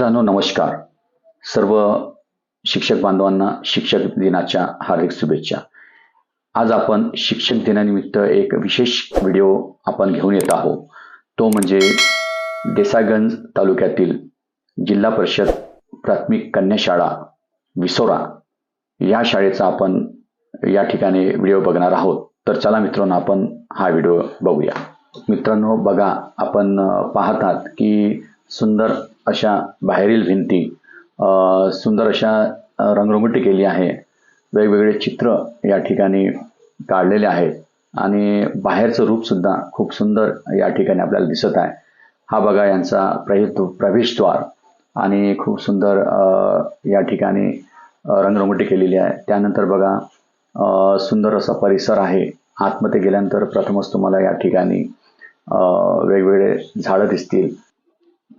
मित्रांनो नमस्कार. सर्व शिक्षक बांधवांना शिक्षक दिनाच्या हार्दिक शुभेच्छा. आज आपण शिक्षक दिनानिमित्त एक विशेष व्हिडिओ आपण घेऊन येत आहोत. तो म्हणजे देसाईगंज तालुक्यातील जिल्हा परिषद प्राथमिक कन्या शाळा विसोरा. या शाळेचा आपण या ठिकाणी व्हिडिओ बघणार आहोत. तर चला मित्रांनो आपण हा व्हिडिओ बघूया. मित्रांनो बघा आपण पाहतात की सुंदर अशा बाहेरील भिंती सुंदर अशा अ, रंगरंगोटी केली आहे. वेगवेगळे चित्र या ठिकाणी काढलेले आहेत आणि बाहेरचं रूपसुद्धा खूप सुंदर या ठिकाणी आपल्याला दिसत आहे. हा बघा यांचा प्रवेश प्रवेशद्वार आणि खूप सुंदर या ठिकाणी रंगरंगोटी केलेली आहे. त्यानंतर बघा सुंदर असा परिसर आहे. आतमध्ये गेल्यानंतर प्रथमच तुम्हाला या ठिकाणी वेगवेगळे झाडं दिसतील.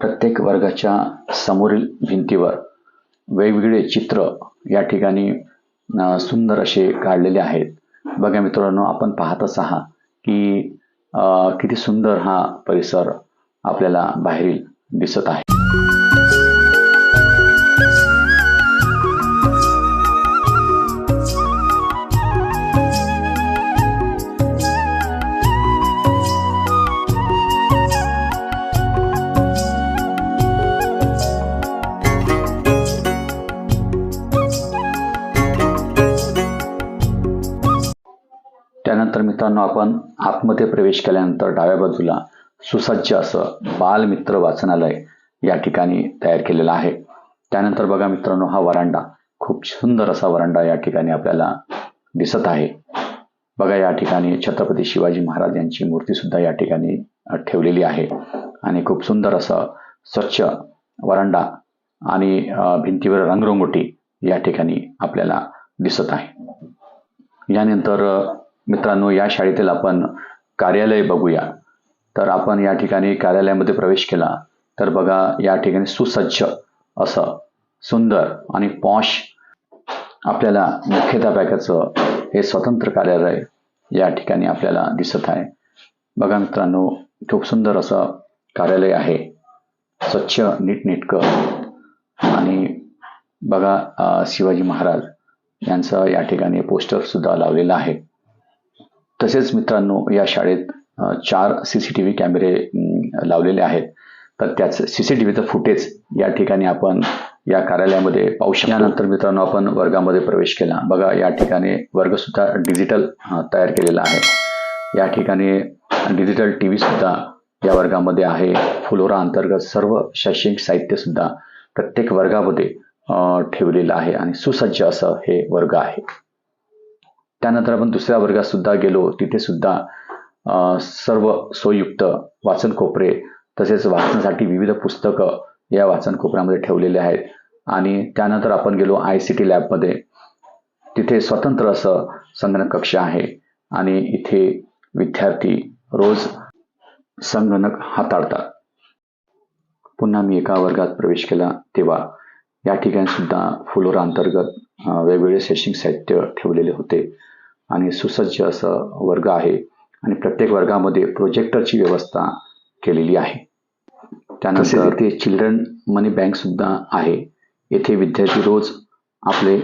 प्रत्येक वर्गाच्या समोरील भिंतीवर वेगवेगळे चित्र या ठिकाणी सुंदर असे काढलेले आहेत. बघा मित्रांनो आपण पाहतच आहात की अ, किती सुंदर हा परिसर आपल्याला बाहेरील दिसत आहे. त्यानंतर मित्रांनो आपण आतमध्ये प्रवेश केल्यानंतर डाव्या बाजूला सुसज्ज असं बालमित्र वाचनालय या ठिकाणी तयार केलेलं आहे. त्यानंतर बघा मित्रांनो हा वरांडा. खूप सुंदर असा वरांडा या ठिकाणी आपल्याला दिसत आहे. बघा या ठिकाणी छत्रपती शिवाजी महाराज यांची मूर्ती सुद्धा या ठिकाणी ठेवलेली आहे. आणि खूप सुंदर असं स्वच्छ वरांडा आणि भिंतीवर रंगरंगोटी या ठिकाणी आपल्याला दिसत आहे. यानंतर मित्रांनो या शाळेतील आपण कार्यालय बघूया. तर आपण या ठिकाणी कार्यालयामध्ये प्रवेश केला. तर बघा या ठिकाणी सुसज्ज असं सुंदर आणि पॉश आपल्याला मुख्याध्यापकाचं हे स्वतंत्र कार्यालय या ठिकाणी आपल्याला दिसत आहे. बघा मित्रांनो खूप सुंदर असं कार्यालय आहे. स्वच्छ नीटनेटकं आणि बघा शिवाजी महाराज यांचं या ठिकाणी पोस्टर सुद्धा लावलेलं आहे. तसेच मित्रांनो या शाळेत चार सी सी टी व्ही कॅमेरे लावलेले आहेत. तर त्याच सी सी टी व्हीचं फुटेज या ठिकाणी आपण या कार्यालयामध्ये पाहू शकतो. यानंतर मित्रांनो आपण वर्गामध्ये प्रवेश केला. बघा या ठिकाणी वर्ग सुद्धा डिजिटल तयार केलेला आहे. या ठिकाणी डिजिटल टी व्ही सुद्धा या वर्गामध्ये आहे. फुलोरा अंतर्गत सर्व शैक्षणिक साहित्य सुद्धा प्रत्येक वर्गामध्ये ठेवलेलं आहे. आणि सुसज्ज असं हे वर्ग आहे. त्यानंतर आपण दुसऱ्या वर्गात सुद्धा गेलो. तिथे सुद्धा सर्व सोयुक्त वाचन कोपरे तसेच वाचनासाठी विविध पुस्तकं या वाचन कोपऱ्यामध्ये ठेवलेले आहेत. आणि त्यानंतर आपण गेलो आय सी टी लॅबमध्ये. तिथे स्वतंत्र असं संगणक कक्ष आहे. आणि इथे विद्यार्थी रोज संगणक हाताळतात. पुन्हा मी एका वर्गात प्रवेश केला तेव्हा या ठिकाणी सुद्धा फुलोरा अंतर्गत वेगवेगळे शैक्षणिक साहित्य ठेवलेले होते. आणि सुसज्ज असं वर्ग आहे. आणि प्रत्येक वर्गामध्ये प्रोजेक्टरची व्यवस्था केलेली आहे. त्यानंतर इथे चिल्ड्रन मनी बँक सुद्धा आहे. येथे विद्यार्थी रोज आपले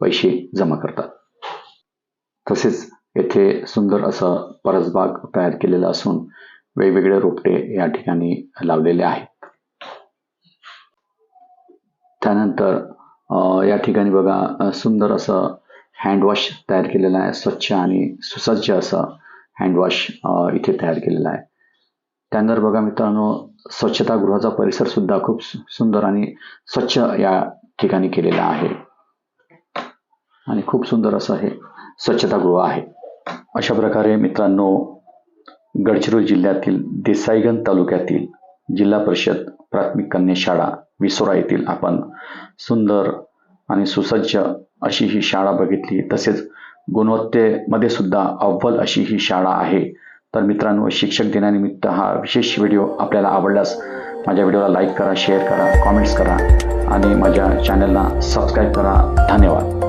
पैसे जमा करतात. तसेच येथे सुंदर असं परसबाग तयार केलेलं असून वेगवेगळे रोपटे या ठिकाणी लावलेले आहेत. त्यानंतर अ, या ठिकाणी बघा सुंदर असं हँडवॉश तयार केलेलं आहे स्वच्छ आणि सुसज्ज असं हँडवॉश इथे तयार केलेलं आहे. त्यानंतर बघा मित्रांनो स्वच्छतागृहाचा परिसर सुद्धा खूप सुंदर आणि स्वच्छ या ठिकाणी केलेला आहे. आणि खूप सुंदर असं हे स्वच्छतागृह आहे. अशा प्रकारे मित्रांनो गडचिरोली जिल्ह्यातील देसाईगंज तालुक्यातील जिल्हा परिषद प्राथमिक कन्या शाळा विसोरा येथील आपण सुंदर आणि सुसज्ज अशी ही शाळा बघितली. तसेच गुणवत्तेमध्ये सुद्धा अव्वल अशी ही शाळा आहे. तर मित्रांनो शिक्षक दिनानिमित्त हा विशेष व्हिडिओ आपल्याला आवडल्यास माझ्या व्हिडिओला लाईक करा शेअर करा कॉमेंट्स करा आणि माझ्या चॅनलला सबस्क्राईब करा. धन्यवाद.